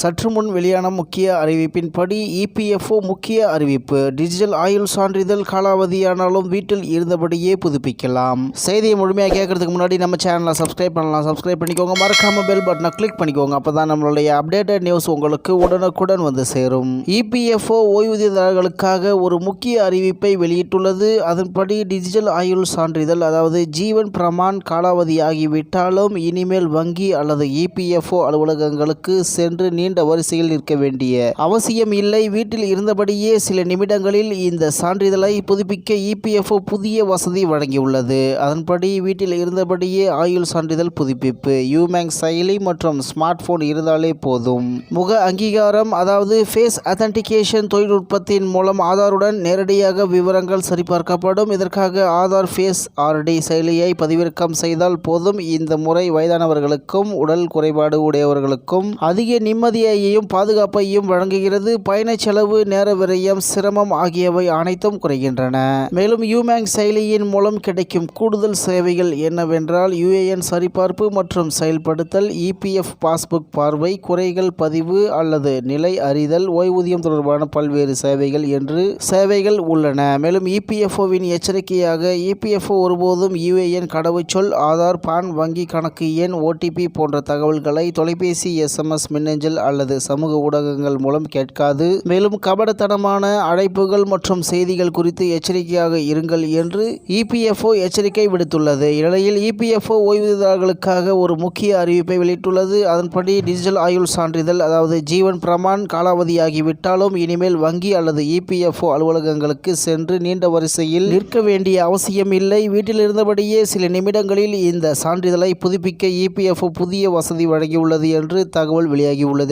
சற்று முன் வெளியான முக்கிய அறிவிப்பின்படி இபிஎஃப்ஓ முக்கிய அறிவிப்பு டிஜிட்டல் ஆயுள் சான்றிதழ் காலாவதியானாலும் வீட்டில் இருந்தபடியே புதுப்பிக்கலாம். செய்தியை முழுமையாக கேட்கறதுக்கு முன்னாடி நம்ம சேனலை சப்ஸ்கிரைப் பண்ணலாம். சப்ஸ்கிரைப் பண்ணிக்கோங்க. மறக்காம பெல் பட்டனை கிளிக் பண்ணிக்கோங்க. அப்போ தான் நம்மளுடைய அப்டேட்டட் நியூஸ் உங்களுக்கு உடனுக்குடன் வந்து சேரும். இபிஎஃப்ஓ ஓய்வூதியதாரர்களுக்காக ஒரு முக்கிய அறிவிப்பை வெளியிட்டுள்ளது. அதன்படி டிஜிட்டல் ஆயுள் சான்றிதழ் அதாவது ஜீவன் பிரமான் காலாவதியாகிவிட்டாலும் இனிமேல் வங்கி அல்லது இபிஎஃப்ஓ அலுவலகங்களுக்கு சென்று நீண்ட வரிசையில் நிற்க வேண்டிய அவசியம் இல்லை வீட்டில் இருந்தபடியே சில நிமிடங்களில் இந்த சான்றிதழை புதுப்பிக்க இபிஎஃப்ஓ புதிய வசதி வழங்கியுள்ளது. அதன்படி வீட்டில் இருந்தபடியே ஆயுள் சான்றிதழ் புதுப்பிப்பு யூமேங் செயலி மற்றும் ஸ்மார்ட் போன் இருந்தாலே போதும். முக அங்கீகாரம் அதாவது ஃபேஸ் அத்தன்டிகேஷன் தொழில்நுட்பத்தின் மூலம் ஆதாருடன் நேரடியாக விவரங்கள் சரிபார்க்கப்படும். இதற்காக ஆதார் ஃபேஸ் ஆர்டி செயலியை பதிவிறக்கம் செய்தால் போதும். இந்த முறை வயதானவர்களுக்கும் உடல் குறைபாடு உடையவர்களுக்கும் அதிக நிம்மதி நிம்மதியையும் பாதுகாப்பையும் வழங்குகிறது. பயண செலவு நேர விரயம் சிரமம் ஆகியவை அனைத்தும் குறைகின்றன. மேலும் யூமேங் செயலியின் மூலம் கிடைக்கும் கூடுதல் சேவைகள் என்னவென்றால் யுஏஎன் சரிபார்ப்பு மற்றும் செயல்படுத்தல் இபிஎஃப் பாஸ்புக் பார்வை குறைகள் பதிவு அல்லது நிலை அறிதல் ஓய்வூதியம் தொடர்பான பல்வேறு சேவைகள் என்று சேவைகள் உள்ளன. மேலும் இபிஎஃப்ஓவின் எச்சரிக்கையாக இபிஎஃப்ஓ ஒருபோதும் யுஏஎன் கடவுச்சொல் ஆதார் பான் வங்கி கணக்கு எண் ஓடிபி போன்ற தகவல்களை தொலைபேசி எஸ்எம்எஸ் மின்னஞ்சல் அல்லது சமூக ஊடகங்கள் மூலம் கேட்காது. மேலும் கபடத்தனமான அழைப்புகள் மற்றும் செய்திகள் குறித்து எச்சரிக்கையாக இருங்கள் என்று இபிஎஃப்ஓ எச்சரிக்கை விடுத்துள்ளது. இந்நிலையில் இபிஎஃப்ஓ ஓய்வூதியதாரர்களுக்காக ஒரு முக்கிய அறிவிப்பை வெளியிட்டுள்ளது. அதன்படி டிஜிட்டல் ஆயுள் சான்றிதழ் அதாவது ஜீவன் பிரமான் காலாவதியாகிவிட்டாலும் இனிமேல் வங்கி அல்லது இபிஎஃப்ஓ அலுவலகங்களுக்கு சென்று நீண்ட வரிசையில் நிற்க வேண்டிய அவசியம் இல்லை. வீட்டில் இருந்தபடியே சில நிமிடங்களில் இந்த சான்றிதழை புதுப்பிக்க இபிஎஃப்ஓ புதிய வசதி வழங்கியுள்ளது என்று தகவல் வெளியாகியுள்ளது.